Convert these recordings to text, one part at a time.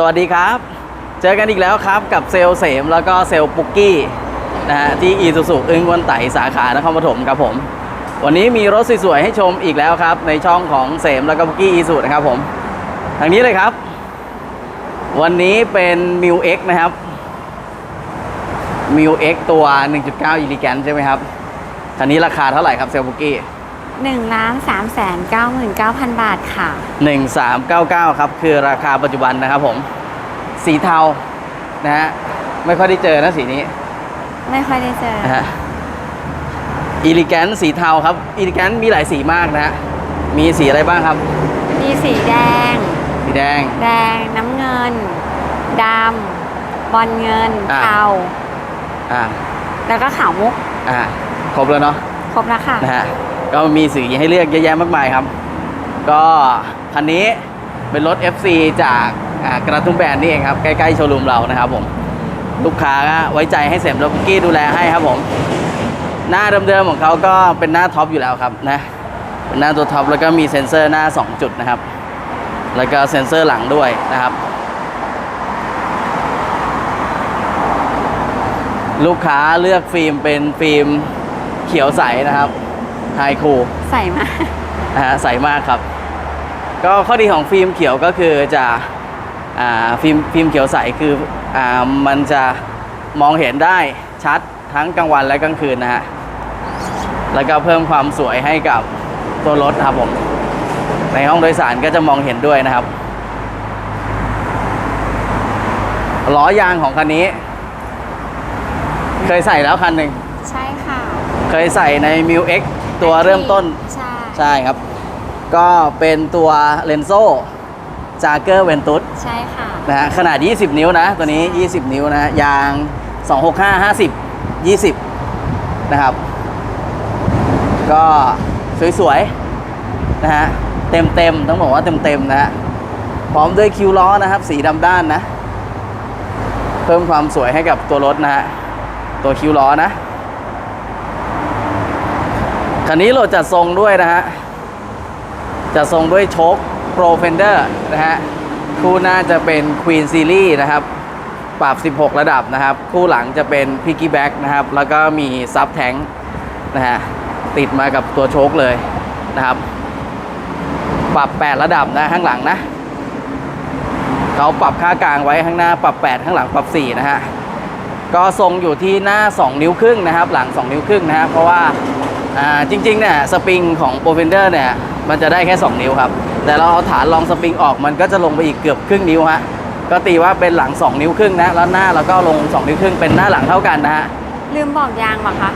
สวัสดีครับ เจอกันอีกแล้วครับกับเซลเสมแล้วก็เซลปุกกี้นะฮะที่อีซูซูอึ้งวันไต่สาขานครปฐมครับผม วันนี้มีรถสวยๆให้ชมอีกแล้วครับ ในช่องของเสมแล้วก็ปุกกี้อีซูนะครับผมทางนี้เลยครับ วันนี้เป็นมิวเอ็กนะครับมิวเอ็กตัว 1.9อิลิแกนใช่ไหมครับคันนี้ราคาเท่าไหร่ครับเซลปุกกี้ หนึ่งล้านสามแสนเก้าหมื่นเก้าพันบาทค่ะ 1399 ครับคือราคาปัจจุบันนะครับผม สีเทานะฮะไม่ค่อยได้เจอนะสีนี้ไม่ค่อยได้เจอนะฮะอิลิแกนสีเทาครับอิลิแกนมีหลายสีมากนะฮะมีสีอะไรบ้างครับ มีสีแดง สีแดง แดงน้ำเงินดำบอลเงินอ่าเทาอ่าแล้วก็ขาวมุกอ่าครบแล้วเนาะครบแล้วค่ะนะฮะ ก็มีสีให้เลือกเยอะแยะมากมายครับ ก็คันนี้เป็นรถ FC จากกระทุ่มแบนนี่เองครับ ใกล้ๆโชว์รูมเรานะครับผมลูกค้าไว้ใจให้เสมแล้วคุกกี้ดูแลให้ครับผม หน้าเดิมๆของเขาก็เป็นหน้าท็อปอยู่แล้วครับนะเป็นหน้าตัวท็อปแล้วก็มีเซ็นเซอร์หน้า 2 จุดนะครับ แล้วก็เซ็นเซอร์หลังด้วยนะครับ ลูกค้าเลือกฟิล์มเป็นฟิล์มเขียวใสนะครับ ไฮคูใส่มานะฮะใสมากครับ ก็ข้อดีของฟิล์มเขียวก็คือจะอ่าฟิล์มฟิล์มเขียวใสคืออ่ามันจะมองเห็นได้ชัดทั้งกลางวันและกลางคืนนะฮะ แล้วก็เพิ่มความสวยให้กับตัวรถครับผม ในห้องโดยสารก็จะมองเห็นด้วยนะครับ ล้อยางของคันนี้ เคยใส่แล้วคันหนึ่งใช่ค่ะ เคยใส่ใน m ิ X ตัวเริ่มต้นใช่ใช่ครับ ก็เป็นตัวเลนโซ่จาเกอร์เวนตุสใช่ค่ะนะฮะขนาด 20 นิ้วนะ ตัวนี้ 20 นิ้วนะฮะยาง 265 50 20 นะครับ ก็สวยๆนะฮะเต็มๆต้องบอกว่าเต็มๆนะฮะพร้อมด้วยคิวล้อนะครับ สีดำด้านนะ เพิ่มความสวยให้กับตัวรถนะฮะตัวคิวล้อนะ คันนี้โหลดจัดทรงด้วยนะฮะจะทรงด้วยโชค Pro Fender นะฮะ คู่หน้าจะเป็น Queen Series นะครับ ปรับ 16 ระดับนะครับ คู่หลังจะเป็น Piggyback นะครับ แล้วก็มี Sub Tank นะฮะ ติดมากับตัวโชคเลยนะครับ ปรับ 8 ระดับนะข้างหลังนะ เขาปรับค่ากลางไว้ข้างหน้าปรับ 8 ข้างหลังปรับ 4 นะฮะ ก็ทรงอยู่ที่หน้า 2 นิ้วครึ่งนะครับ หลัง 2 นิ้วครึ่งนะฮะ เพราะว่า จริงๆเนี่ยสปริงของโปรเฟนเดอร์เนี่ยมันจะได้แค่ 2 นิ้วครับ แต่เราเอาฐานรองสปริงออกมันก็จะลงไปอีกเกือบครึ่งนิ้วฮะก็ตีว่าเป็นหลัง 2 นิ้วครึ่งนะแล้วหน้าเราก็ลง 2 นิ้วครึ่งเป็นหน้าหลังเท่ากันนะฮะลืมบอกยางเหรอคะ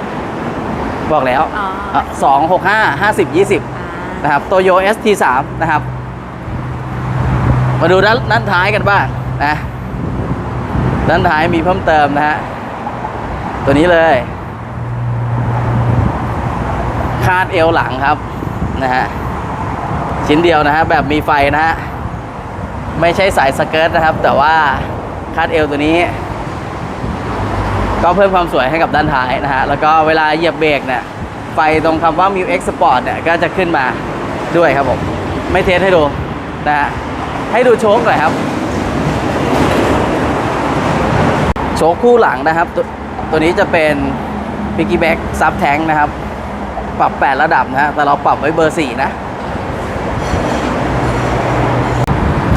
บอกแล้วอ๋อสองหกห้าห้าสิบยี่สิบอ่านะครับโตโย ST3 นะครับ มาดูด้านด้านท้ายกันบ้างนะด้านท้ายมีเพิ่มเติมนะฮะตัวนี้เลย คาดเอวหลังครับนะฮะชิ้นเดียวนะฮะแบบมีไฟนะฮะไม่ใช่สายสเกิร์ตนะครับ แต่ว่าคาดเอวตัวนี้ ก็เพิ่มความสวยให้กับด้านท้ายนะฮะแล้วก็เวลาเหยียบเบรกเนี่ยไฟตรงคำว่า m ิ X Sport เนี่ยก็จะขึ้นมาด้วยครับผม ไม่เทสให้ดูนะฮะให้ดูโชคหน่อยครับ โชคคู่หลังนะครับ ตัวตัวนี้จะเป็น Piggyback Sub Tank นะครับ ปรับ 8 ระดับนะฮะ แต่เราปรับไว้เบอร์ 4 นะ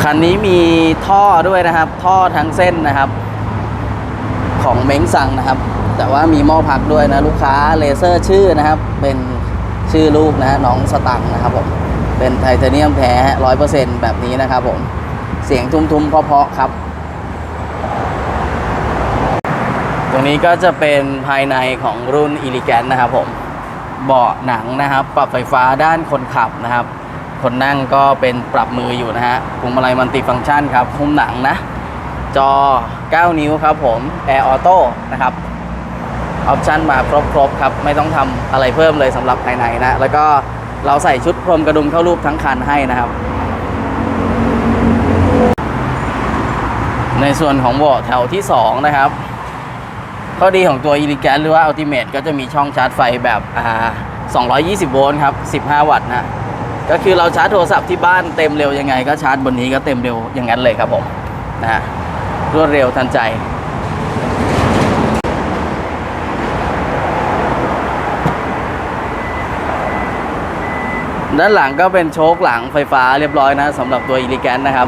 คันนี้มีท่อด้วยนะครับ ท่อทั้งเส้นนะครับ ของเม้งสั่งนะครับ แต่ว่ามีหม้อพักด้วยนะ ลูกค้าเลเซอร์ชื่อนะครับ เป็นชื่อลูกนะน้องสตังค์นะครับผม เป็นไทเทเนียมแท้ร้อยเปอร์เซ็นต์แบบนี้นะครับผม เสียงทุ้มๆเพาะๆครับตรงนี้ก็จะเป็นภายในของรุ่น e l e g a n t นะครับผม เบาะหนังนะครับ ปรับไฟฟ้าด้านคนขับนะครับ คนนั่งก็เป็นปรับมืออยู่นะฮะพวงมาลัยมัลติฟังก์ชันครับหุ้มหนังนะ จอ 9 นิ้วครับผม Air Auto นะครับออปชันมาครบๆครับ ไม่ต้องทำอะไรเพิ่มเลยสำหรับภายในนะ แล้วก็เราใส่ชุดพรมกระดุมเข้ารูปทั้งคันให้นะครับ ในส่วนของเบาะแถวที่ 2 นะครับ ข้อดีของตัว e l e g a n t หรือว่า Ultimate ก็จะมีช่องชาร์จไฟแบบอ่า220 โวลต์ครับ 15 วัตต์นะ ก็คือเราชาร์จโทรศัพท์ที่บ้านเต็มเร็วยังไง ก็ชาร์จบนนี้ก็เต็มเร็วอย่างนั้นเลยครับผมนะฮะรวดเร็วทันใจด้านหลังก็เป็นโชคหลังไฟฟ้าเรียบร้อยนะสำหรับตัวอีลิแกนนะครับ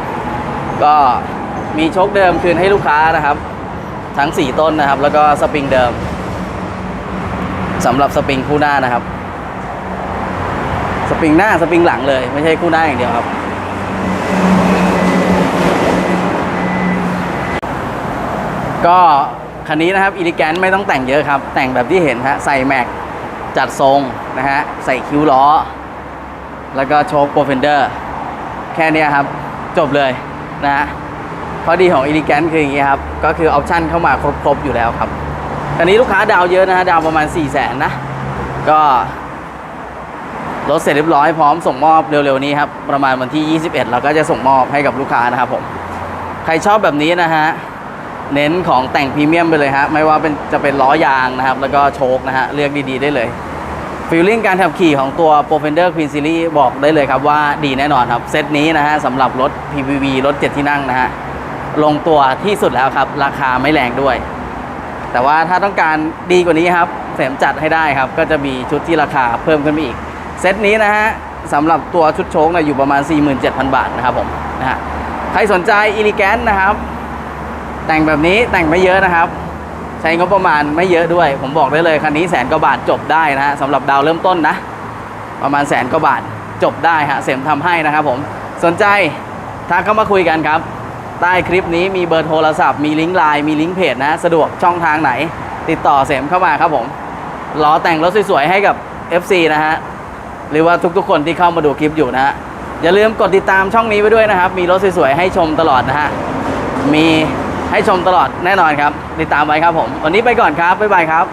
ก็มีโชคเดิมคืนให้ลูกค้านะครับ ทั้ง 4 ต้นนะครับ แล้วก็สปริงเดิมสำหรับสปริงคู่หน้านะครับ สปริงหน้าสปริงหลังเลย ไม่ใช่คู่หน้าอย่างเดียวครับ ก็คันนี้นะครับอีลิแกนไม่ต้องแต่งเยอะครับ แต่งแบบที่เห็นฮะใส่แม็กจัดทรงนะฮะใส่คิ้วล้อ แล้วก็โชคโปรเฟนเดอร์ แค่นี้ครับ จบเลยนะฮะ ข้อดีของ e l e g a n t คืออย่างงี้ครับ ก็คือออปชั่นเข้ามาครบ ๆ อยู่แล้วครับตอนนี้ลูกค้าดาวเยอะนะฮะดาวประมาณ 4 0 0แสนนะ ก็รถเสร็จเรียบร้อยพร้อมส่งมอบเร็ว ๆ นี้ครับ ประมาณวันที่ 21 เราก็จะส่งมอบให้กับลูกค้านะครับผมใครชอบแบบนี้นะฮะเน้นของแต่งพรีเมียมไปเลยฮะไม่ว่าเป็นจะเป็นล้อยางนะครับ แล้วก็โชคนะฮะเลือกดีๆได้เลยฟีลลิ่งการขับขี่ของตัว p r o f e n d e r Queen Series บอกได้เลยครับว่าดีแน่นอนครับ เซตนี้นะฮะสำหรับรถ PPV รถ 7 ที่นั่งนะฮะ ลงตัวที่สุดแล้วครับ ราคาไม่แรงด้วย แต่ว่าถ้าต้องการดีกว่านี้ครับเสมจัดให้ได้ครับ ก็จะมีชุดที่ราคาเพิ่มขึ้นไปอีก เซตนี้นะฮะสำหรับตัวชุดโชคนะอยู่ประมาณ 47,000 บาทนะครับผมนะฮะใครสนใจ e l e g a n t นะครับ แต่งแบบนี้แต่งไม่เยอะนะครับ ใช้งบประมาณไม่เยอะด้วย ผมบอกได้เลยคันนี้แสนกว่าบาทจบได้นะฮะสำหรับดาวเริ่มต้นนะ ประมาณแสนกว่าบาทจบได้ฮะเสมทำให้นะครับผมสนใจทักเข้ามาคุยกันครับ ใต้คลิปนี้มีเบอร์โทรศัพท์มีลิงก์ไลน์มีลิงก์เพจนะ สะดวกช่องทางไหน ติดต่อเสมเข้ามาครับผมรอแต่งรถสวยๆ ให้กับ FC นะฮะ หรือว่าทุกๆ คนที่เข้ามาดูคลิปอยู่นะฮะ อย่าลืมกดติดตามช่องนี้ไว้ด้วยนะครับ มีรถสวยๆ ให้ชมตลอดนะฮะ มีให้ชมตลอดแน่นอนครับ ติดตามไว้ครับผม วันนี้ไปก่อนครับ บ๊ายบายครับ